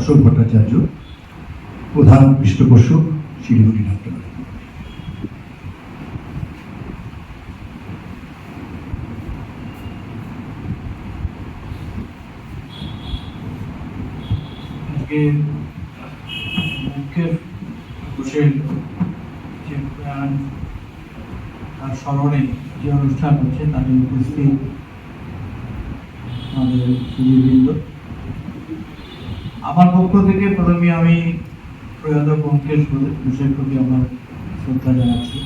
অশোক ভট্টাচার্য, প্রধান পৃষ্ঠপোষক শিলিগুড়ি নাট্যকলা আজকে ঘোষের যে প্রাণ, তার স্মরণে যে অনুষ্ঠান হচ্ছে, তাদের উপস্থিত আমাদের সুদীবৃন্দ আমার পক্ষ থেকে প্রথমে আমি প্রয়াত ব্যোমকেশ ঘোষের প্রতি আমার শ্রদ্ধা জানাচ্ছি।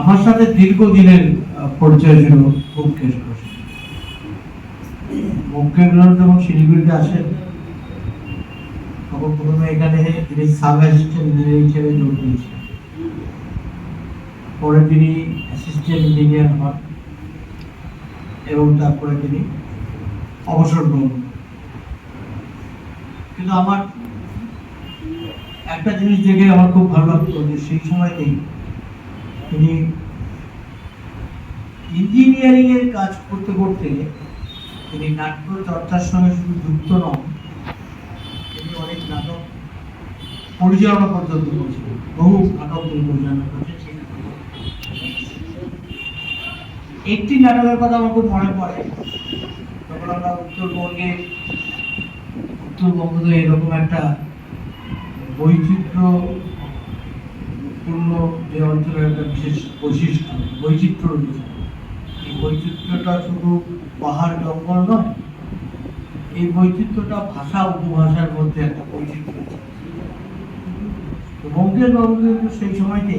আমার সাথে দীর্ঘদিনের পরিচয় ছিল ব্যোমকেশ ঘোষ। ব্যোমকেশ ঘোষ যখন শিলিগুড়িতে আসেন, তখন প্রথমে এখানে তিনি সাব অ্যাসিস্ট্যান্ট ইঞ্জিনিয়ার হিসেবে যোগ দিয়েছিলেন। পরে তিনি অ্যাসিস্ট্যান্ট ইঞ্জিনিয়ার হন এবং তারপরে তিনি অবসর গ্রহণ। কিন্তু আমার একটা জিনিস দেখে আমার খুব ভালো লাগতো যে সেই সময়তেই তিনি ইঞ্জিনিয়ারিং এর কাজ করতে করতে তিনি নাট্য চর্চার সঙ্গে শুধু যুক্ত নন, তিনি অনেক নাটক পরিচালনা পর্যন্ত করেছিলেন বহু নাটক তিনি পরিচালনা করেছেন একটি নাটকের কথা আমার খুব মনে পড়ে তখন আমরা উত্তরবঙ্গে উত্তরবঙ্গ তো এরকম একটা বৈচিত্র্যপূর্ণ যে অঞ্চলের একটা বিশেষ বৈশিষ্ট্য, বৈচিত্র্য রয়েছে। এই বৈচিত্র্যটা শুধু পাহাড়, জঙ্গল নয়, এই বৈচিত্র্যটা ভাষা, উপভাষার মধ্যে একটা বৈচিত্র্য বঙ্গের বাবু কিন্তু সেই সময়তে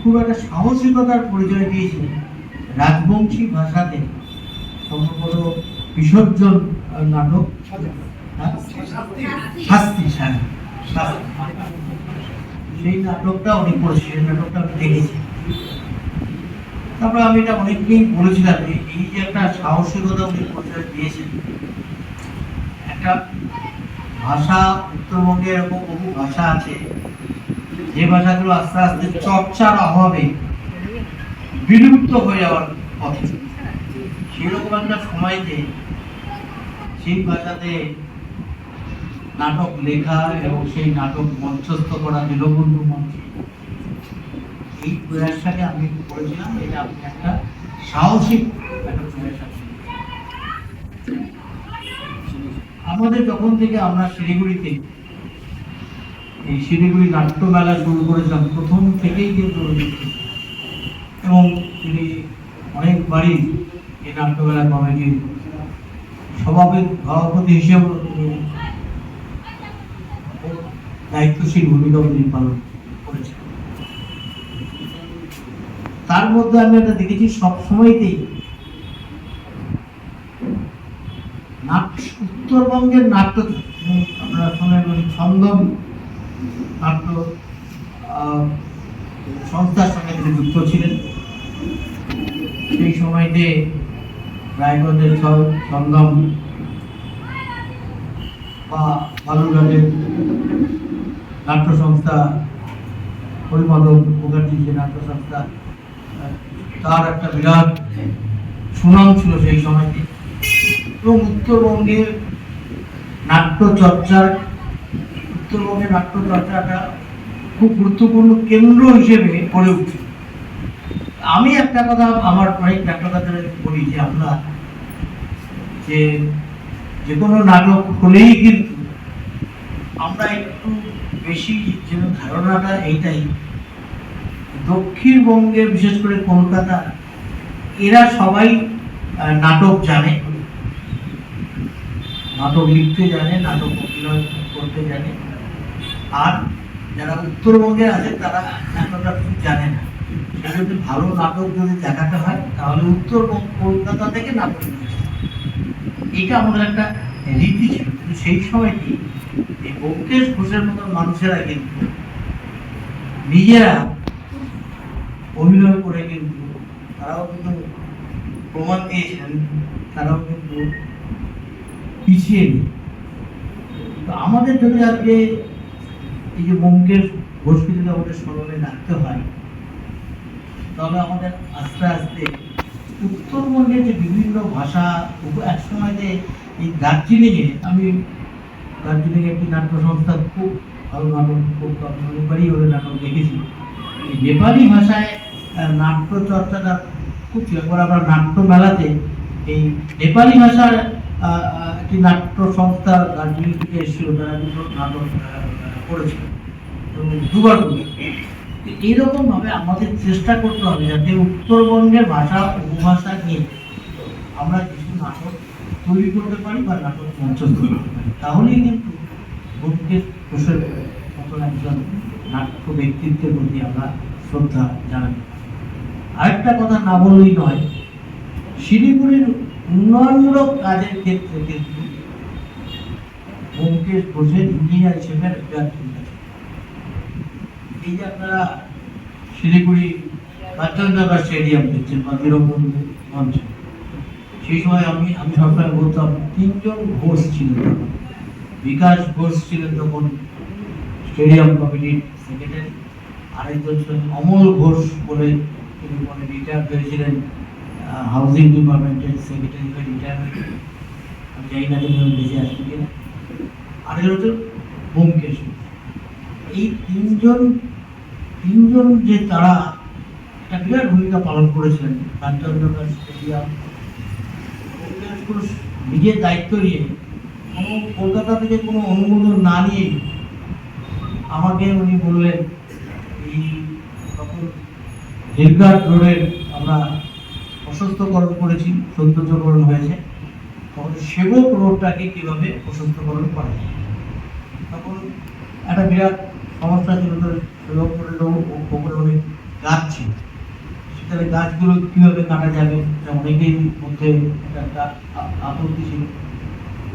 খুব একটা সাহসিকতার পরিচয় দিয়েছিলেন। রাজবংশী ভাষাতে সম্ভবত বিসর্জন নাটক? শাস্তি। শাস্তি। সেই নাটকটা উনি করেছিলেন নাটকটা আমি দেখেছি। তারপরে আমি এটা অনেকদিন বলেছিলাম যে এই যে একটা সাহসিকতা উনি পরিচয় দিয়েছেন একটা ভাষা উত্তরবঙ্গে এরকম বহু ভাষা আছে যে ভাষাগুলো আস্তে আস্তে চর্চার অভাবে বিলুপ্ত হয়ে যাওয়ার পথে। সেরকম একটা সময়তে সেই ভাষাতে নাটক লেখা এবং সেই নাটক মঞ্চস্থ করা নীলবন্ধু মঞ্চে। এই প্রয়াসটাকে আমি করেছিলাম, এটা আপনি একটা সাহসিক একটা প্রয়াস আমাদের যখন থেকে আমরা শিলিগুড়িতে, এই শিলিগুড়ি নাট্য মেলা শুরু করেছিলাম, প্রথম থেকেই কিন্তু এবং তিনি অনেকবারই এই নাট্যমেলা কমিটির সভাপতি সভাপতি হিসেবে দায়িত্বশীল ভূমিকা তিনি পালন করেছেন। তার মধ্যে আমি একটা দেখেছি, সবসময়তেই উত্তরবঙ্গের নাট্য আপনারা শোনেন ছন্দম নাট্য সংস্থার সঙ্গে তিনি যুক্ত ছিলেন। সেই সময়তে রায়গঞ্জের ছন্দম বা বালুরঘাটের নাট্য সংস্থা হরিমাধব মুখার্জি যে নাট্য সংস্থা তার একটা বিরাট সুনাম ছিল সেই সময়টি। এবং উত্তরবঙ্গের নাট্য চর্চার উত্তরবঙ্গের নাট্য চর্চাটা খুব গুরুত্বপূর্ণ কেন্দ্র হিসেবে গড়ে উঠছে। আমি একটা কথা আমার অনেক নাট্যকারদের বলি যে, আমরা যে যে কোনো নাটক হলেই কিন্তু আমরা একটু বেশি যেন ধারণাটা এইটাই। দক্ষিণবঙ্গে, বিশেষ করে কলকাতা, এরা সবাই নাটক জানে। নাটক লিখতে জানে, নাটক অভিনয় করতে জানে। আর যারা উত্তরবঙ্গে আছে, তারা নাটকটা খুব জানে না। যদি ভালো নাটক যদি দেখাতে হয়, তাহলে উত্তরবঙ্গ কলকাতা থেকে নাটক এটা আমাদের একটা রীতি ছিল। কিন্তু সেই সময়টি এই ঘোষের মতন মানুষেরা কিন্তু নিজেরা অভিনয় করে কিন্তু তারাও কিন্তু প্রমাণ দিয়েছিলেন তারাও কিন্তু পিছিয়ে নেই। তো আমাদের যদি আজকে এই যে ব্যোমকেশ ঘোষকে যদি আমাদের স্মরণে রাখতে হয়, তাহলে আমাদের আস্তে আস্তে উত্তরবঙ্গের যে বিভিন্ন ভাষা, একসময় যে এই দার্জিলিংয়ে আমি দার্জিলিংয়ে একটি নাট্য সংস্থা খুব ভালো নাটক, খুব অনেকবারই ওদের নাটক দেখেছি। নেপালি ভাষায় নাট্য চর্চাটা খুব ছিল। আমরা নাট্য মেলাতে এই নেপালি ভাষার একটি নাট্য সংস্থা দার্জিলিং থেকে এসেছিল। তারা কিন্তু নাটক করেছিল। এবং দুবার এইরকমভাবে আমাদের চেষ্টা করতে হবে যাতে উত্তরবঙ্গের ভাষা উপভাষা নিয়ে আমরা তৈরি করতে পারি বা নাটক মঞ্চস্থ করতে পারি। তাহলেই কিন্তু ব্যোমকেশ ঘোষের মতন একজন নাট্য ব্যক্তিত্বের প্রতি আমরা শ্রদ্ধা পারি। আরেকটা কথা না বললেই নয়, শিলিগুড়ির উন্নয়নমূলক কাজের ক্ষেত্রে কিন্তু ব্যোমকেশ ঘোষের ইঞ্জিনিয়ার হিসেবে ভূমিকা এই যে আপনারা শিলিগুড়ি বাচ্চানগর স্টেডিয়াম দেখছেন বা বীরবন্ধু মঞ্চ সেই সময় আমি আমি সবসময় বলতাম, তিনজন ঘোষ ছিলেন বিকাশ ঘোষ ছিলেন তখন স্টেডিয়াম কমিটির সেক্রেটারি আরেকজন ছিলেন অমল ঘোষ বলে তিনি মানে রিটায়ার হয়েছিলেন হাউজিং ডিপার্টমেন্টের সেক্রেটারি হয়ে রিটায়ারমেন্ট আমি জানি না তিনি বেঁচে আসবেন কিনা আরেকজন হচ্ছে ব্যোমকেশ এই তিনজন তিনজন যে তারা একটা বিরাট ভূমিকা পালন করেছিলেন কাঞ্চনজঙ্ঘা স্টেডিয়াম ব্যোমকেশ নিজের দায়িত্ব নিয়ে কোনো কলকাতা থেকে কোনো অনুমোদন না নিয়ে আমাকে উনি বললেন, এই তখন রেলঘাট রোডের আমরা প্রশস্তকরণ করেছি, সৌন্দর্যকরণ হয়েছে। তখন সেবক রোডটাকে কীভাবে প্রশস্তকরণ করা যায়? তখন একটা বিরাট সমস্যা ছিল সেবক রোডের গাছ ছিল। সেখানে গাছগুলো কীভাবে কাটা যাবে, এটা অনেকের মধ্যে একটা আ- আপত্তি ছিল।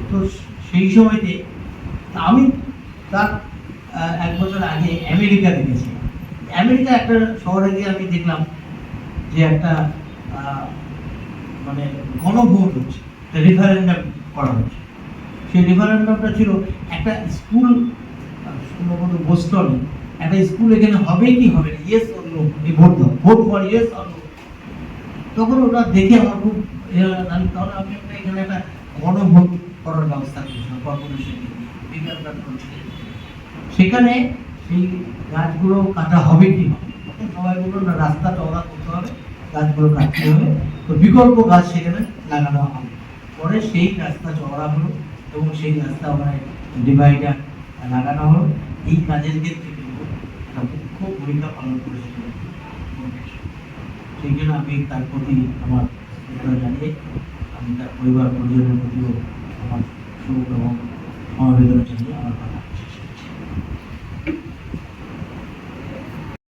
তো সেই সময়তে আমি তার এক বছর আগে আমেরিকা দেখেছি আমেরিকা একটা শহরে গিয়ে আমি দেখলাম যে একটা মানে গণভোট হচ্ছে, একটা রেফারেন্ডাম করা হচ্ছে। সেই রেফারেন্ডামটা ছিল একটা স্কুল, সম্ভবত বোস্টনে একটা স্কুল এখানে হবে কি হবে না ইয়েস অর নো এই ভোট দাও, vote for yes or no তখন ওটা দেখে আমার খুব তাহলে আমি এখানে একটা গণভোট করার ব্যবস্থা করেছিলাম কর্পোরেশন সেখানে সেই গাছগুলো কাটা হবে কি সবাই বলল না, রাস্তা চওড়া করতে হবে, গাছগুলো কাটতে হবে। তো বিকল্প গাছ সেখানে লাগানো হবে। পরে সেই রাস্তা চওড়া হলো এবং সেই রাস্তা ওখানে ডিভাইডার লাগানো হলো। এই কাজের ক্ষেত্রে কিন্তু মুখ্য ভূমিকা পালন করেছিল সেই জন্য আমি তার প্রতি আমার জানিয়ে আমি তার পরিবার পরিজনের প্রতিও আমার শোক এবং সমবেদনা জানিয়ে আমার কথা।